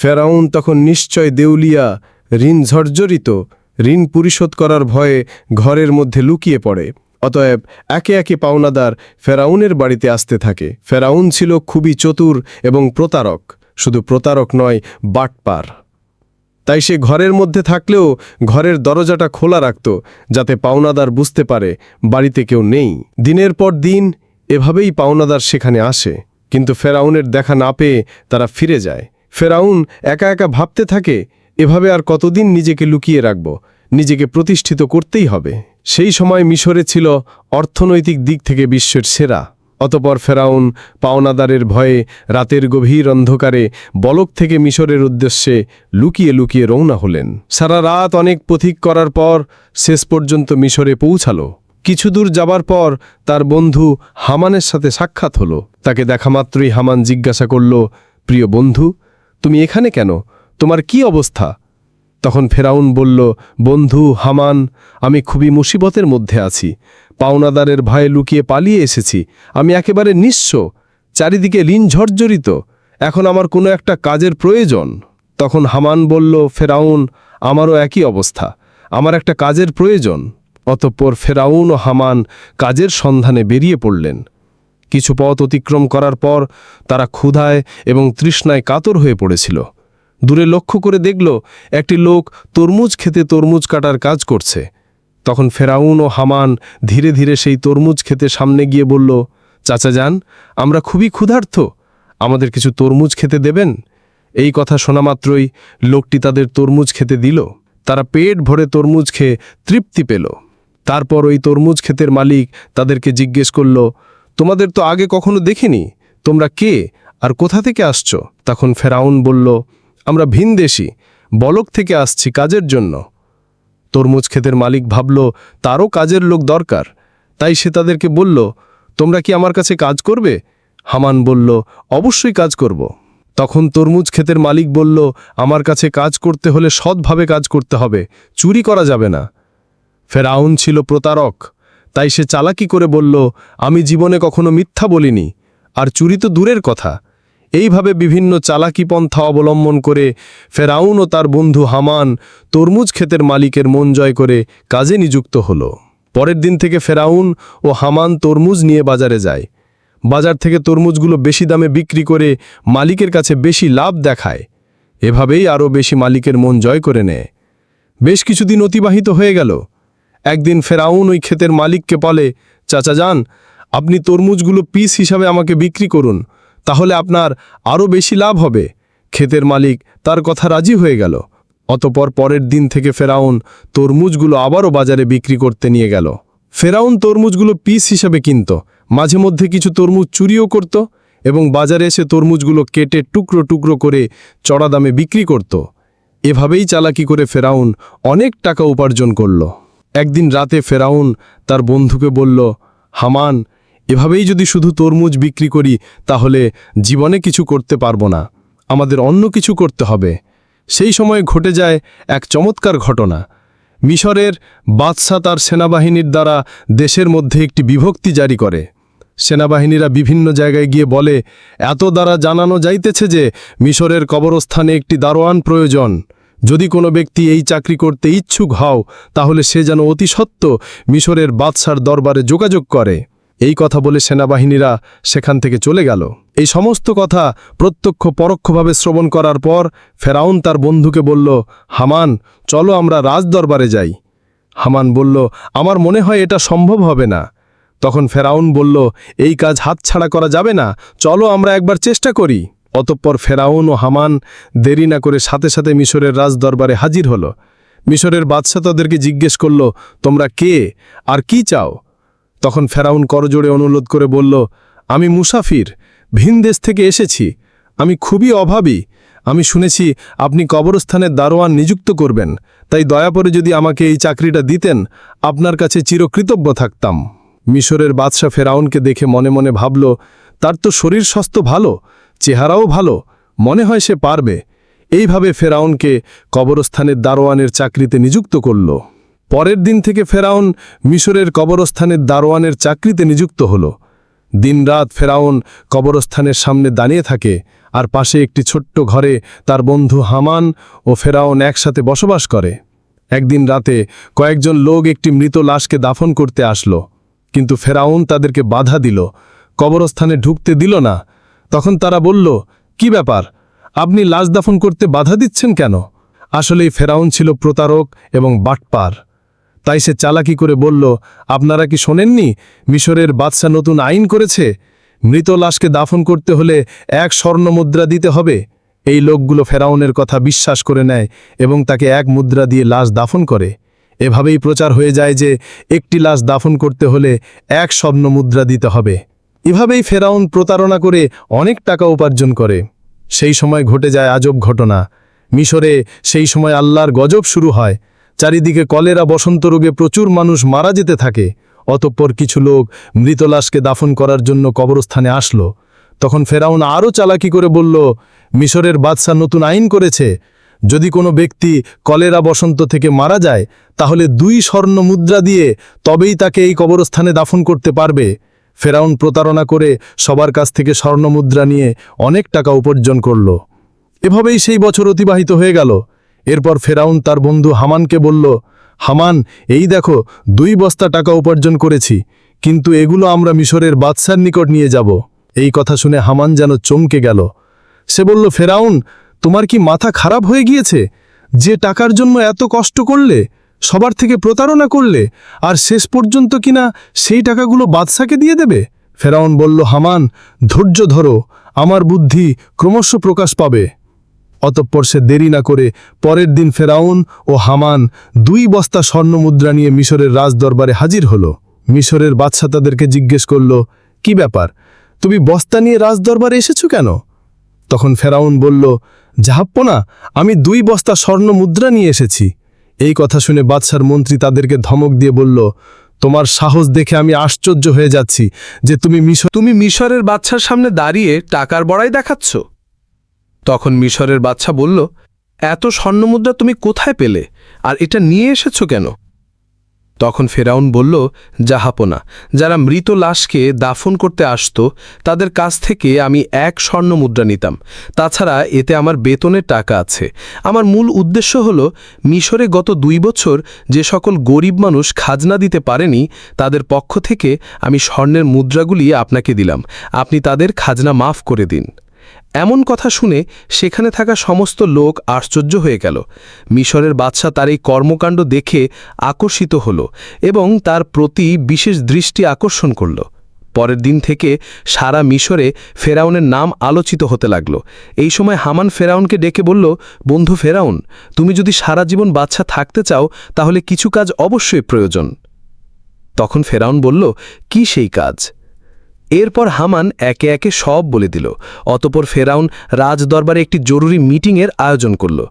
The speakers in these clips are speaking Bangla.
ফেরাউন তখন নিশ্চয় দেউলিয়া, ঋণ ঝর্জরিত, ঋণ পরিশোধ করার ভয়ে ঘরের মধ্যে লুকিয়ে পড়ে। অতএব একে একে পাওনাদার ফেরাউনের বাড়িতে আসতে থাকে। ফেরাউন ছিল খুবই চতুর এবং প্রতারক, শুধু প্রতারক নয়, বাটপার। তাই সে ঘরের মধ্যে থাকলেও ঘরের দরজাটা খোলা রাখত, যাতে পাওনাদার বুঝতে পারে বাড়িতে কেউ নেই। দিনের পর দিন এভাবেই পাওনাদার সেখানে আসে, কিন্তু ফেরাউনের দেখা না পেয়ে তারা ফিরে যায়। ফেরাউন একা একা ভাবতে থাকে, এভাবে আর কতদিন নিজেকে লুকিয়ে রাখব? নিজেকে প্রতিষ্ঠিত করতেই হবে। সেই সময় মিশরে ছিল অর্থনৈতিক দিক থেকে বিশ্বের সেরা। অতপর ফেরাউন পাওনাদারের ভয়ে রাতের গভীর অন্ধকারে বলক থেকে মিশরের উদ্দেশ্যে লুকিয়ে লুকিয়ে রওনা হলেন। সারা রাত অনেক পথিক করার পর শেষ পর্যন্ত মিশরে পৌঁছালো। কিছু দূর যাবার পর তার বন্ধু হামানের সাথে সাক্ষাৎ হলো। তাকে দেখামাত্রই হামান জিজ্ঞাসা করল, প্রিয় বন্ধু তুমি এখানে কেন? তোমার কি অবস্থা? তখন ফেরাউন বলল, বন্ধু হামান, আমি খুবই মুসিবতের মধ্যে আছি। পাওনাদারের ভয়ে লুকিয়ে পালিয়ে এসেছি। আমি একেবারে নিঃস্ব, চারিদিকে ঋণ ঝরঝরিত। এখন আমার কোনো একটা কাজের প্রয়োজন। তখন হামান বলল, ফেরাউন, আমারও একই অবস্থা। আমার একটা কাজের প্রয়োজন। অতঃপর ফেরাউন ও হামান কাজের সন্ধানে বেরিয়ে পড়লেন। কিছু পথ অতিক্রম করার পর তারা ক্ষুধায় এবং তৃষ্ণায় কাতর হয়ে পড়েছিল। দূরে লক্ষ্য করে দেখল, একটি লোক তরমুজ খেতে তরমুজ কাটার কাজ করছে। তখন ফেরাউন ও হামান ধীরে ধীরে সেই তরমুজ খেতে সামনে গিয়ে বলল, চাচা যান, আমরা খুবই ক্ষুধার্থ। আমাদের কিছু তরমুজ খেতে দেবেন? এই কথা শোনা মাত্রই লোকটি তাদের তরমুজ খেতে দিল। তারা পেট ভরে তরমুজ খেয়ে তৃপ্তি পেল। তারপর ওই তরমুজ ক্ষেতের মালিক তাদেরকে জিজ্ঞেস করল তোমাদের তো আগে কখনো দেখিনি। তোমরা কে? আর কোথা থেকে আসছো? তখন ফেরাউন বলল, আমরা ভিনদেশি বলক থেকে আসছি কাজের জন্য। তরমুজ ক্ষেতের মালিক ভাবল, তারও কাজের লোক দরকার। তাই সে তাদেরকে বলল, তোমরা কি আমার কাছে কাজ করবে? হামান বলল, অবশ্যই কাজ করব। তখন তরমুজ ক্ষেতের মালিক বলল, আমার কাছে কাজ করতে হলে সৎভাবে কাজ করতে হবে, চুরি করা যাবে না। ফেরাউন ছিল প্রতারক তাই সে চালাকি করে বলল, আমি জীবনে কখনো মিথ্যা বলিনি, আর চুরি তো দূরের কথা। এইভাবে বিভিন্ন চালাকি পন্থা অবলম্বন করে ফেরাউন ও তার বন্ধু হামান তরমুজ ক্ষেতের মালিকের মন জয় করে কাজে নিযুক্ত হল। পরের দিন থেকে ফেরাউন ও হামান তরমুজ নিয়ে বাজারে যায়। বাজার থেকে তরমুজগুলো বেশি দামে বিক্রি করে মালিকের কাছে বেশি লাভ দেখায়। এভাবেই আরও বেশি মালিকের মন জয় করে নেয়। বেশ কিছুদিন অতিবাহিত হয়ে গেল। একদিন ফেরাউন ওই ক্ষেতের মালিককে বলে, চাচা যান, আপনি তরমুজগুলো পিস হিসাবে আমাকে বিক্রি করুন, তাহলে আপনার আরও বেশি লাভ হবে। ক্ষেতের মালিক তার কথা রাজি হয়ে গেল। অতপর পরের দিন থেকে ফেরাউন তরমুজগুলো আবারও বাজারে বিক্রি করতে নিয়ে গেল। ফেরাউন তরমুজগুলো পিস হিসাবে কিনত, মাঝে মধ্যে কিছু তরমুজ চুরিও করত এবং বাজারে এসে তরমুজগুলো কেটে টুকরো টুকরো করে চড়া দামে বিক্রি করত। এভাবেই চালাকি করে ফেরাউন অনেক টাকা উপার্জন করল। একদিন রাতে ফেরাউন তার বন্ধুকে বলল, হামান, এভাবেই যদি শুধু তরমুজ বিক্রি করি, তাহলে জীবনে কিছু করতে পারব না। আমাদের অন্য কিছু করতে হবে। সেই সময় ঘটে যায় এক চমৎকার ঘটনা। মিশরের বাদশাহ তার সেনাবাহিনীর দ্বারা দেশের মধ্যে একটি বিভক্তি জারি করে। সেনাবাহিনীরা বিভিন্ন জায়গায় গিয়ে বলে, এত দ্বারা জানানো যাইতেছে যে মিশরের কবরস্থানে একটি দারোয়ান প্রয়োজন। যদি কোনো ব্যক্তি এই চাকরি করতে ইচ্ছুক হও, তাহলে সে যেন অতি সত্য মিশরের বাদশার দরবারে যোগাযোগ করে। এই কথা বলে সেনাবাহিনীরা সেখান থেকে চলে গেল। এই সমস্ত কথা প্রত্যক্ষ পরোক্ষভাবে শ্রবণ করার পর ফেরাউন তার বন্ধুকে বলল, হামান, চলো আমরা রাজদরবারে যাই। হামান বলল, আমার মনে হয় এটা সম্ভব হবে না। তখন ফেরাউন বলল, এই কাজ হাতছাড়া করা যাবে না। চলো আমরা একবার চেষ্টা করি। অতঃপর ফেরাউন ও হামান দেরি না করে সাথে সাথে মিশরের রাজদরবারে হাজির হল। মিশরের বাদশাহ তাদেরকে জিজ্ঞেস করল, তোমরা কে? আর কি চাও? তখন ফেরাউন করজোড়ে অনুরোধ করে বলল, আমি মুসাফির, ভিন দেশ থেকে এসেছি। আমি খুবই অভাবী। আমি শুনেছি আপনি কবরস্থানের দারোয়ান নিযুক্ত করবেন। তাই দয়া করে যদি আমাকে এই চাকরিটা দিতেন, আপনার কাছে চিরকৃতজ্ঞ থাকতাম। মিশরের বাদশাহ ফেরাউনকে দেখে মনে মনে ভাবল, তার তো শরীর স্বাস্থ্য ভালো। চেহারাও ভালো, মনে হয় সে পারবে। এইভাবে ফেরাউনকে কবরস্থানের দারোয়ানের চাকরিতে নিযুক্ত করল। পরের দিন থেকে ফেরাউন মিশরের কবরস্থানের দারোয়ানের চাকরিতে নিযুক্ত হল। দিনরাত ফেরাউন কবরস্থানের সামনে দাঁড়িয়ে থাকে আর পাশে একটি ছোট্ট ঘরে তার বন্ধু হামান ও ফেরাউন একসাথে বসবাস করে। একদিন রাতে কয়েকজন লোক একটি মৃত লাশকে দাফন করতে আসলো, কিন্তু ফেরাউন তাদেরকে বাধা দিল, কবরস্থানে ঢুকতে দিল না। তখন তারা বলল, কি ব্যাপার? আপনি লাশ দাফন করতে বাধা দিচ্ছেন কেন? আসলেই ফেরাউন ছিল প্রতারক এবং বাটপার। তাই সে চালাকি করে বলল, আপনারা কি শোনেননি? মিশরের বাদশা নতুন আইন করেছে? মৃত লাশকে দাফন করতে হলে এক স্বর্ণ মুদ্রা দিতে হবে। এই লোকগুলো ফেরাউনের কথা বিশ্বাস করে নেয় এবং তাকে এক মুদ্রা দিয়ে লাশ দাফন করে। এভাবেই প্রচার হয়ে যায় যে, একটি লাশ দাফন করতে হলে এক স্বর্ণ মুদ্রা দিতে হবে। এভাবেই ফেরাউন প্রতারণা করে অনেক টাকা উপার্জন করে। সেই সময় ঘটে যায় আজব ঘটনা। মিশরে সেই সময় আল্লাহর গজব শুরু হয়। চারিদিকে কলেরা বসন্ত রোগে প্রচুর মানুষ মারা যেতে থাকে। অতঃপর কিছু লোক মৃত লাশকে দাফন করার জন্য কবরস্থানে আসলো। তখন ফেরাউন আরও চালাকি করে বলল, মিশরের বাদশা নতুন আইন করেছে। যদি কোনো ব্যক্তি কলেরা বসন্ত থেকে মারা যায়, তাহলে দুই স্বর্ণ মুদ্রা দিয়ে তবেই তাকে এই কবরস্থানে দাফন করতে পারবে। ফেরাউন প্রতারণা করে সবার কাছ থেকে স্বর্ণ মুদ্রা নিয়ে অনেক টাকা উপার্জন করল। এভাবেই সেই বছর অতিবাহিত হয়ে গেল। এরপর ফেরাউন তার বন্ধু হামানকে বলল, হামান, এই দেখো, দুই বস্তা টাকা উপার্জন করেছি, কিন্তু এগুলো আমরা মিশরের বাদশার নিকট নিয়ে যাব। এই কথা শুনে হামান যেন চমকে গেল। সে বলল, ফেরাউন, তোমার কি মাথা খারাপ হয়ে গিয়েছে? যে টাকার জন্য এত কষ্ট করলে সবার থেকে প্রতারণা করলে আর শেষ পর্যন্ত কিনা সেই টাকাগুলো বাদশাকে দিয়ে দেবে? ফেরাউন বলল, হামান, ধৈর্য ধরো, আমার বুদ্ধি ক্রমশ প্রকাশ পাবে। অতঃপর সে দেরি না করে পরের দিন ফেরাউন ও হামান দুই বস্তা স্বর্ণ মুদ্রা নিয়ে মিশরের রাজদরবারে হাজির হল। মিশরের বাদশা তাদেরকে জিজ্ঞেস করল, কি ব্যাপার? তুমি বস্তা নিয়ে রাজদরবারে এসেছ কেন? তখন ফেরাউন বলল, জাহাপ্পনা, আমি দুই বস্তা স্বর্ণ মুদ্রা নিয়ে এসেছি। এই কথা শুনে বাদশার মন্ত্রী তাদেরকে ধমক দিয়ে বলল, তোমার সাহস দেখে আমি আশ্চর্য হয়ে যাচ্ছি যে তুমি মিশর তুমি মিশরের বাচ্চার সামনে দাঁড়িয়ে টাকার বড়াই দেখাচ্ছ? তখন মিশরের বাচ্চা বলল, এত স্বর্ণমুদ্রা তুমি কোথায় পেলে? আর এটা নিয়ে এসেছ কেন? তখন ফেরাউন বলল, জাহাপনা, যারা মৃত লাশকে দাফন করতে আসত, তাদের কাছ থেকে আমি এক স্বর্ণ মুদ্রা নিতাম। তাছাড়া এতে আমার বেতনের টাকা আছে। আমার মূল উদ্দেশ্য হল, মিশরে গত দুই বছর যে সকল গরিব মানুষ খাজনা দিতে পারেনি, তাদের পক্ষ থেকে আমি স্বর্ণের মুদ্রাগুলি আপনাকে দিলাম। আপনি তাদের খাজনা মাফ করে দিন। এমন কথা শুনে সেখানে থাকা সমস্ত লোক আশ্চর্য হয়ে গেল। মিশরের বাদশা তার এই কর্মকাণ্ড দেখে আকর্ষিত হল এবং তার প্রতি বিশেষ দৃষ্টি আকর্ষণ করল। পরের দিন থেকে সারা মিশরে ফেরাউনের নাম আলোচিত হতে লাগল। এই সময় হামান ফেরাউনকে ডেকে বলল, বন্ধু ফেরাউন, তুমি যদি সারা জীবন বাচ্চা থাকতে চাও, তাহলে কিছু কাজ অবশ্যই প্রয়োজন। তখন ফেরাউন বলল, কি সেই কাজ? এরপর হামান একে একে সব বলে দিল। অতপর ফেরাউন রাজদরবারে একটি জরুরি মিটিংয়ের আয়োজন করল।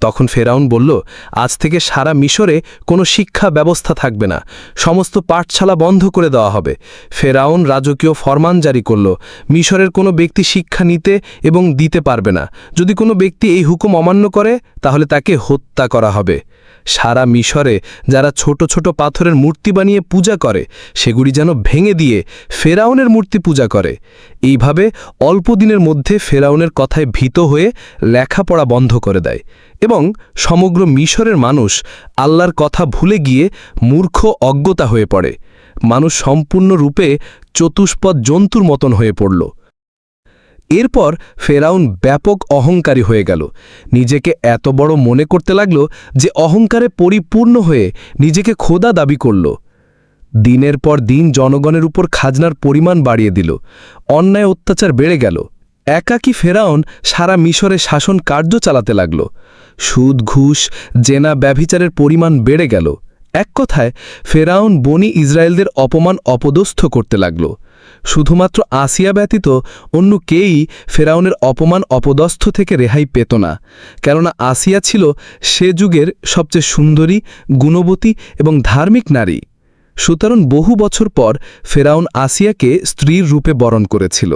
তখন ফেরাউন বলল, আজ থেকে সারা মিশরে কোনো শিক্ষা ব্যবস্থা থাকবে না। সমস্ত পাঠশালা বন্ধ করে দেওয়া হবে। ফেরাউন রাজকীয় ফরমান জারি করল, মিশরের কোনো ব্যক্তি শিক্ষা নিতে এবং দিতে পারবে না। যদি কোনো ব্যক্তি এই হুকুম অমান্য করে, তাহলে তাকে হত্যা করা হবে। সারা মিশরে যারা ছোট ছোট পাথরের মূর্তি বানিয়ে পূজা করে, সেগুলি যেন ভেঙে দিয়ে ফেরাউনের মূর্তি পূজা করে। এইভাবে অল্প দিনের মধ্যে ফেরাউনের কথায় ভীত হয়ে লেখাপড়া বন্ধ করে দেয় এবং সমগ্র মিশরের মানুষ আল্লাহর কথা ভুলে গিয়ে মূর্খ, অজ্ঞতা হয়ে পড়ে। মানুষ সম্পূর্ণরূপে চতুষ্পদ জন্তুর মতন হয়ে পড়ল। এরপর ফেরাউন ব্যাপক অহংকারী হয়ে গেল। নিজেকে এত বড় মনে করতে লাগল যে অহংকারে পরিপূর্ণ হয়ে নিজেকে খোদা দাবি করল। দিনের পর দিন জনগণের উপর খাজনার পরিমাণ বাড়িয়ে দিল। অন্যায় অত্যাচার বেড়ে গেল। একাকী ফেরাউন সারা মিশরে শাসন কার্য চালাতে লাগল। সুদ, ঘুষ, জেনা, ব্যভিচারের পরিমাণ বেড়ে গেল। এক কথায়, ফেরাউন বনি ইসরায়েলদের অপমান অপদস্থ করতে লাগল। শুধুমাত্র আসিয়া ব্যতীত অন্য কেই ফেরাউনের অপমান অপদস্থ থেকে রেহাই পেত না, কেননা আসিয়া ছিল সে যুগের সবচেয়ে সুন্দরী, গুণবতী এবং ধার্মিক নারী। সুতরাং বহু বছর পর ফেরাউন আসিয়াকে স্ত্রীর রূপে বরণ করেছিল।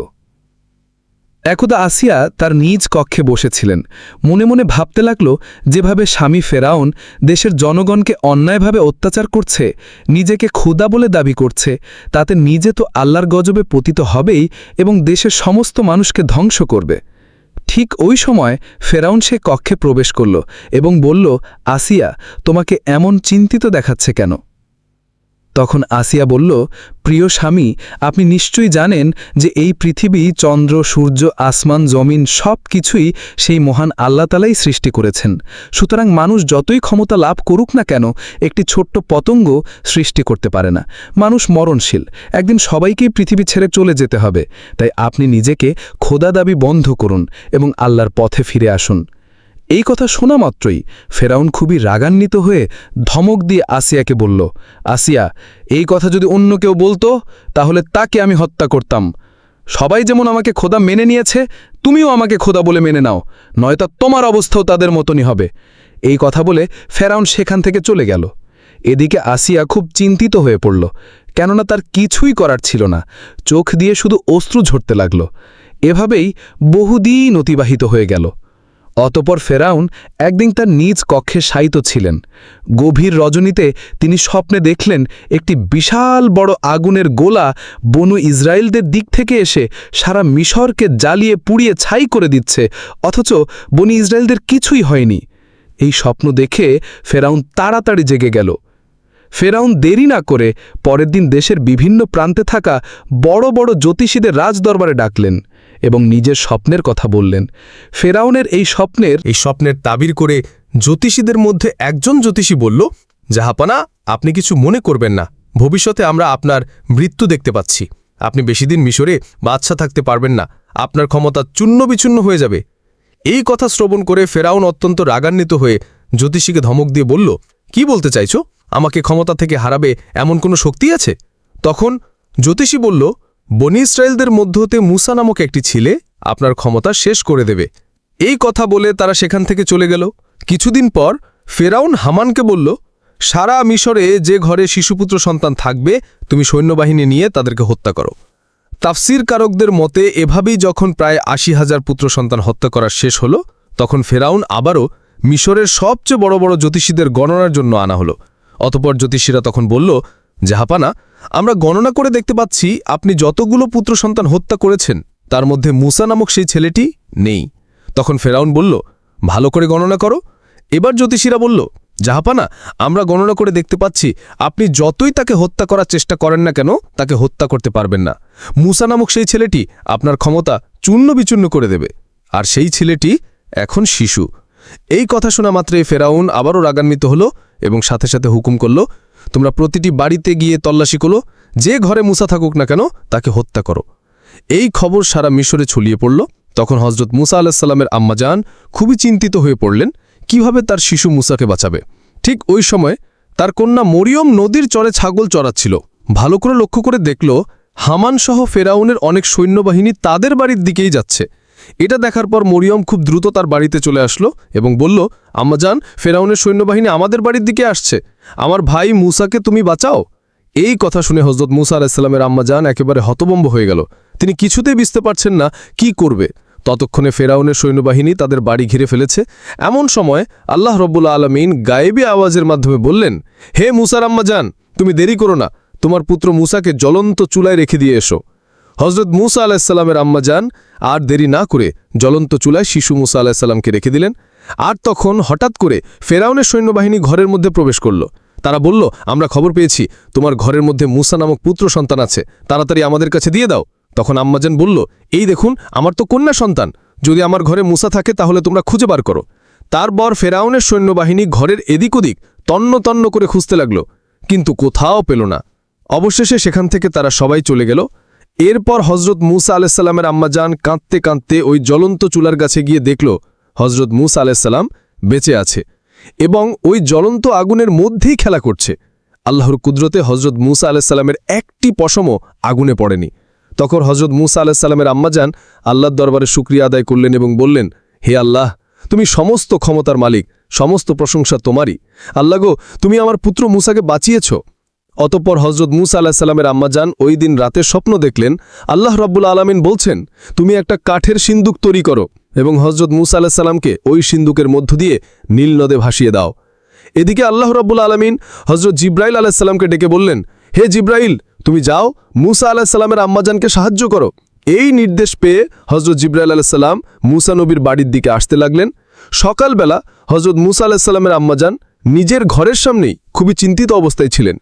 একদা আসিয়া তার নিজ কক্ষে বসেছিলেন। মনে মনে ভাবতে লাগল, যেভাবে স্বামী ফেরাউন দেশের জনগণকে অন্যায়ভাবে অত্যাচার করছে, নিজেকে ক্ষুদা বলে দাবি করছে, তাতে নিজে তো আল্লাহর গজবে পতিত হবেই এবং দেশের সমস্ত মানুষকে ধ্বংস করবে। ঠিক ওই সময় ফেরাউন সে কক্ষে প্রবেশ করল এবং বলল, আসিয়া, তোমাকে এমন চিন্তিত দেখাচ্ছে কেন? তখন আসিয়া বলল, প্রিয় স্বামী, আপনি নিশ্চয়ই জানেন যে এই পৃথিবী, চন্দ্র, সূর্য, আসমান, জমিন সব কিছুই সেই মহান আল্লাহতালাই সৃষ্টি করেছেন। সুতরাং মানুষ যতই ক্ষমতা লাভ করুক না কেন, একটি ছোট্ট পতঙ্গ সৃষ্টি করতে পারে না। মানুষ মরণশীল, একদিন সবাইকেই পৃথিবী ছেড়ে চলে যেতে হবে। তাই আপনি নিজেকে খোদা দাবি বন্ধ করুন এবং আল্লাহর পথে ফিরে আসুন। এই কথা শোনা মাত্রই ফেরাউন খুবই রাগান্বিত হয়ে ধমক দিয়ে আসিয়াকে বলল, আসিয়া, এই কথা যদি অন্য কেউ বলতো, তাহলে তাকে আমি হত্যা করতাম। সবাই যেমন আমাকে খোদা মেনে নিয়েছে, তুমিও আমাকে খোদা বলে মেনে নাও, নয়তো তোমার অবস্থাও তাদের মতনই হবে। এই কথা বলে ফেরাউন সেখান থেকে চলে গেল। এদিকে আসিয়া খুব চিন্তিত হয়ে পড়ল, কেননা তার কিছুই করার ছিল না, চোখ দিয়ে শুধু অশ্রু ঝরতে লাগল। এভাবেই বহুদিন অতিবাহিত হয়ে গেল। অতপর ফেরাউন একদিন তার নিজ কক্ষে শায়িত ছিলেন। গভীর রজনীতে তিনি স্বপ্নে দেখলেন একটি বিশাল বড় আগুনের গোলা বনু ইসরায়েলদের দিক থেকে এসে সারা মিশরকে জ্বালিয়ে, পুড়িয়ে, ছাই করে দিচ্ছে, অথচ বনু ইসরায়েলদের কিছুই হয়নি। এই স্বপ্ন দেখে ফেরাউন তাড়াতাড়ি জেগে গেল। ফেরাউন দেরি না করে পরের দিন দেশের বিভিন্ন প্রান্তে থাকা বড় বড় জ্যোতিষীদের রাজদরবারে ডাকলেন। এবং নিজের স্বপ্নের কথা বললেন। ফেরাউনের এই স্বপ্নের এই স্বপ্নের তাবির করে জ্যোতিষীদের মধ্যে একজন জ্যোতিষী বলল, জাহাপানা, আপনি কিছু মনে করবেন না। ভবিষ্যতে আমরা আপনার মৃত্যু দেখতে পাচ্ছি। আপনি বেশিদিন মিশরে বাচ্চা থাকতে পারবেন না। আপনার ক্ষমতা চূন্য বিচূন্য হয়ে যাবে। এই কথা শ্রবণ করে ফেরাউন অত্যন্ত রাগান্বিত হয়ে জ্যোতিষীকে ধমক দিয়ে বলল, কি বলতে চাইছো? আমাকে ক্ষমতা থেকে হারাবে এমন কোনো শক্তি আছে? তখন জ্যোতিষী বলল বনি ইসরায়েলদের মধ্য হতে মুসা নামক একটি ছিলে আপনার ক্ষমতা শেষ করে দেবে। এই কথা বলে তারা সেখান থেকে চলে গেল। কিছুদিন পর ফেরাউন হামানকে বলল, সারা মিশরে যে ঘরে শিশুপুত্র সন্তান থাকবে, তুমি সৈন্যবাহিনী নিয়ে তাদেরকে হত্যা করো। তাফসির কারকদের মতে এভাবেই যখন প্রায় আশি হাজার পুত্র সন্তান হত্যা করা শেষ হলো, তখন ফেরাউন আবারও মিশরের সবচেয়ে বড় বড় জ্যোতিষীদের গণনার জন্য আনা হলো। অতপর জ্যোতিষীরা তখন বলল জাহাপানা, আমরা গণনা করে দেখতে পাচ্ছি আপনি যতগুলো পুত্র সন্তান হত্যা করেছেন, তার মধ্যে মুসা নামক সেই ছেলেটি নেই। তখন ফেরাউন বলল, ভালো করে গণনা করো। এবার জ্যোতিষীরা বলল, জাহাপানা, আমরা গণনা করে দেখতে পাচ্ছি আপনি যতই তাকে হত্যা করার চেষ্টা করেন না কেন, তাকে হত্যা করতে পারবেন না। মুসা নামক সেই ছেলেটি আপনার ক্ষমতা চূর্ণ বিচূর্ণ করে দেবে। আর সেই ছেলেটি এখন শিশু। এই কথা শোনা মাত্রই ফেরাউন আবারও রাগান্বিত হল এবং সাথে সাথে হুকুম করল তোমরা প্রতিটি বাড়িতে গিয়ে তল্লাশি করো, যে ঘরে মুসা থাকুক না কেন তাকে হত্যা করো। এই খবর সারা মিশরে ছড়িয়ে পড়ল। তখন হজরত মুসা আলাহিসাল্লামের আম্মাজান খুবই চিন্তিত হয়ে পড়লেন, কীভাবে তার শিশু মুসাকে বাঁচাবে? ঠিক ওই সময় তার কন্যা মরিয়ম নদীর চরে ছাগল চড়াচ্ছিল। ভালো করে লক্ষ্য করে দেখল, হামান সহ ফেরাউনের অনেক সৈন্যবাহিনী তাদের বাড়ির দিকেই যাচ্ছে। এটা দেখার পর মরিয়ম খুব দ্রুত তার বাড়িতে চলে আসলো এবং বলল আম্মাজান ফেরাউনের সৈন্যবাহিনী আমাদের বাড়ির দিকে আসছে। আমার ভাই মুসাকে তুমি বাঁচাও। এই কথা শুনে হজরত মুসা আলাহিসাল্লামের আম্মাজান একেবারে হতবম্ব হয়ে গেল। তিনি কিছুতেই বুঝতে পারছেন না কি করবে। ততক্ষণে ফেরাউনের সৈন্যবাহিনী তাদের বাড়ি ঘিরে ফেলেছে। এমন সময় আল্লাহ রব্বুল আলমিন গায়েবী আওয়াজের মাধ্যমে বললেন, হে মুসার আম্মাজান তুমি দেরি করো না। তোমার পুত্র মুসাকে জ্বলন্ত চুলায় রেখে দিয়ে এসো। হজরত মুসা আলাহিসাল্লামের আম্মা যান, আর দেরি না করে জ্বলন্ত চুলায় শিশু মুসা আলাহিসাল্লামকে রেখে দিলেন। আর তখন হঠাৎ করে ফেরাউনের সৈন্যবাহিনী ঘরের মধ্যে প্রবেশ করল। তারা বলল, আমরা খবর পেয়েছি, তোমার ঘরের মধ্যে মুসা নামক পুত্র সন্তান আছে, তাড়াতাড়ি আমাদের কাছে দিয়ে দাও। তখন আম্মাজান বলল, এই দেখুন, আমার তো কন্যা সন্তান, যদি আমার ঘরে মুসা থাকে তাহলে তোমরা খুঁজে বার করো। তারপর ফেরাউনের সৈন্যবাহিনী ঘরের এদিক ওদিক তন্ন তন্ন করে খুঁজতে লাগল, কিন্তু কোথাও পেল না। অবশেষে সেখান থেকে তারা সবাই চলে গেল এরপর হজরত মুসা আলাইসাল্লামের আম্মাজান কাঁদতে কাঁদতে ওই জ্বলন্ত চুলার কাছে গিয়ে দেখল হজরত মুসা আলাইসাল্লাম বেঁচে আছে এবং ওই জ্বলন্ত আগুনের মধ্যেই খেলা করছে। আল্লাহর কুদরতে হজরত মুসা আলাইসাল্লামের একটি পশমও আগুনে পড়েনি। তখন হজরত মুসা আলাইসাল্লামের আম্মাজান আল্লাহর দরবারে শুক্রিয়া আদায় করলেন এবং বললেন, হে আল্লাহ, তুমি সমস্ত ক্ষমতার মালিক, সমস্ত প্রশংসা তোমারই। আল্লাহ গো, তুমি আমার পুত্র মুসাকে বাঁচিয়েছ? অতঃপর হজরত মুসা আলাহিসাল্লামের আম্মাজান ওই দিন রাতে স্বপ্ন দেখলেন, আল্লাহ রব্বুল আলমিন বলছেন, তুমি একটা কাঠের সিন্দুক তৈরি করো এবং হজরত মুসা আলাহিসাল্লামকে ওই সিন্দুকের মধ্য দিয়ে নীল নদে ভাসিয়ে দাও। এদিকে আল্লাহ রব্বুল আলমিন হজরত জিব্রাইল আলাহিসাল্লামকে ডেকে বললেন, হে জিব্রাইল, তুমি যাও, মুসা আলাহিসাল্লামের আম্মাজানকে সাহায্য করো। এই নির্দেশ পেয়ে হজরত জিব্রাইল আলাইসাল্লাম মুসা নবীর বাড়ির দিকে আসতে লাগলেন। সকালবেলা হজরত মুসা আলাহিসাল্লামের আম্মাজান নিজের ঘরের সামনেই খুবই চিন্তিত অবস্থায় ছিলেন।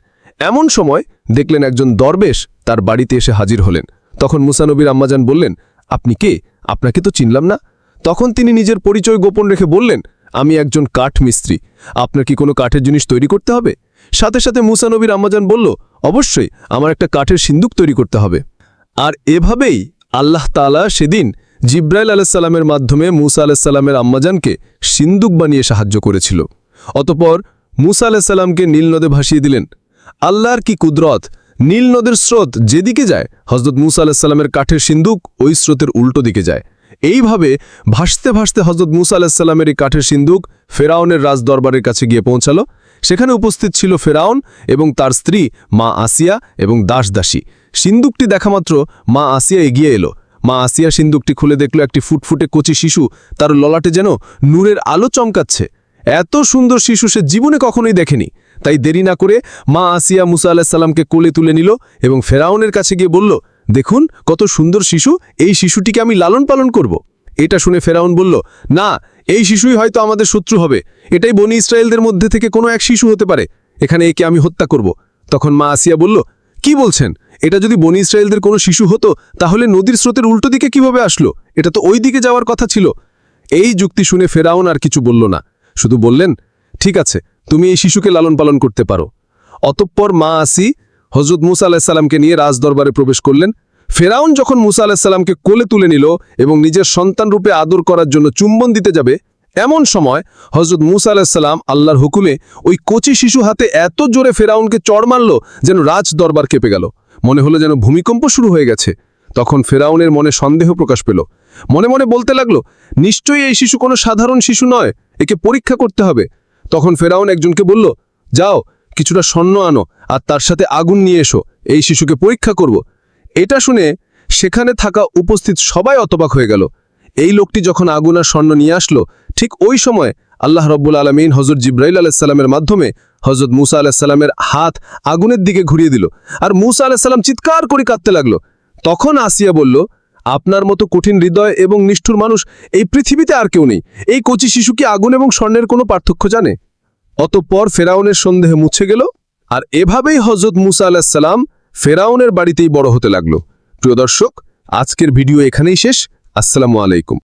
এমন সময় দেখলেন একজন দরবেশ তার বাড়িতে এসে হাজির হলেন। তখন মুসা নবীর আম্মাজান বললেন, আপনি কে? আপনাকে তো চিনলাম না? তখন তিনি নিজের পরিচয় গোপন রেখে বললেন, আমি একজন কাঠ মিস্ত্রি। আপনার কি কোনো কাঠের জিনিস তৈরি করতে হবে? সাথে সাথে মুসা নবীর আম্মাজান বলল, অবশ্যই, আমার একটা কাঠের সিন্দুক তৈরি করতে হবে। আর এভাবেই আল্লাহ তালা সেদিন জিব্রাইল আলাইসাল্লামের মাধ্যমে মুসা আলাইসাল্লামের আম্মাজানকে সিন্দুক বানিয়ে সাহায্য করেছিল। অতপর মুসা আলাইসাল্লামকে নীল নদে ভাসিয়ে দিলেন। আল্লাহর কি কুদরত? নীল নদের স্রোত যেদিকে যায় হজরত মুসা আলাহিসাল্লামের কাঠের সিন্দুক ওই স্রোতের উল্টো দিকে যায়। এইভাবে ভাসতে ভাসতে হজরত মুসা আলাহিসাল্লামের এই কাঠের সিন্দুক ফেরাউনের রাজ দরবারের কাছে গিয়ে পৌঁছালো। সেখানে উপস্থিত ছিল ফেরাউন এবং তার স্ত্রী, মা আসিয়া এবং দাস দাসী সিন্দুকটি দেখামাত্র মা আসিয়া এগিয়ে এলো। মা আসিয়া সিন্দুকটি খুলে দেখল একটি ফুটফুটে কচি শিশু, তার ললাটে যেন নূরের আলো চমকাচ্ছে। এত সুন্দর শিশু সে জীবনে কখনোই দেখেনি। তাই দেরি না করে মা আসিয়া মুসা আলাহিসাল্লামকে কোলে তুলে নিল এবং ফেরাউনের কাছে গিয়ে বলল, দেখুন, কত সুন্দর শিশু, এই শিশুটিকে আমি লালন পালন করব। এটা শুনে ফেরাউন বলল, না, এই শিশুই হয়তো আমাদের শত্রু হবে। এটাই বনি ইসরায়েলদের মধ্যে থেকে কোনো এক শিশু হতে পারে। এখানে একে আমি হত্যা করব। তখন মা আসিয়া বলল, কি বলছেন? এটা যদি বনি ইসরায়েলদের কোনো শিশু হতো, তাহলে নদীর স্রোতের উল্টো দিকে কীভাবে আসলো? এটা তো ওই দিকে যাওয়ার কথা ছিল। এই যুক্তি শুনে ফেরাউন আর কিছু বলল না। শুধু বললেন, ঠিক আছে তুমি এই শিশুকে লালন পালন করতে পারো। অতঃপর মা আসি হজরত মুসা আলাহিসাল্লামকে নিয়ে রাজদরবারে প্রবেশ করলেন। ফেরাউন যখন মুসা আলাহিসাল্লামকে কোলে তুলে নিল এবং নিজের সন্তান রূপে আদর করার জন্য চুম্বন দিতে যাবে, এমন সময় হজরত মুসা আলাহিসাল্লাম আল্লাহর হুকুমে ওই কচি শিশু হাতে এত জোরে ফেরাউনকে চড় মারল যেন রাজ দরবার কেঁপে গেল। মনে হলো যেন ভূমিকম্প শুরু হয়ে গেছে। তখন ফেরাউনের মনে সন্দেহ প্রকাশ পেল। মনে মনে বলতে লাগল, নিশ্চয়ই এই শিশু কোনো সাধারণ শিশু নয়, একে পরীক্ষা করতে হবে। তখন ফেরাউন একজনকে বলল, যাও, কিছুটা স্বর্ণ আনো আর তার সাথে আগুন নিয়ে এসো, এই শিশুকে পরীক্ষা করব। এটা শুনে সেখানে থাকা উপস্থিত সবাই অতবাক হয়ে গেল। এই লোকটি যখন আগুন আর স্বর্ণ নিয়ে আসলো, ঠিক ওই সময় আল্লাহ রব্বুল আলমিন হজরত জিব্রাইল আলাইসাল্লামের মাধ্যমে হজরত মুসা আলাহিসাল্লামের হাত আগুনের দিকে ঘুরিয়ে দিল। আর মুসা আলাহিসাল্লাম চিৎকার করে কাঁদতে লাগল। তখন আসিয়া বলল আপনার মতো কঠিন হৃদয় এবং নিষ্ঠুর মানুষ এই পৃথিবীতে আর কেউ নেই। এই কচি শিশু কি আগুন এবং স্বর্ণের কোনো পার্থক্য জানে? অতঃপর ফেরাউনের সন্দেহে মুছে গেল, আর এভাবেই হজরত মুসা আলাহিসাল্লাম ফেরাউনের বাড়িতেই বড় হতে লাগল। প্রিয় দর্শক, আজকের ভিডিও এখানেই শেষ। আসসালামু আলাইকুম।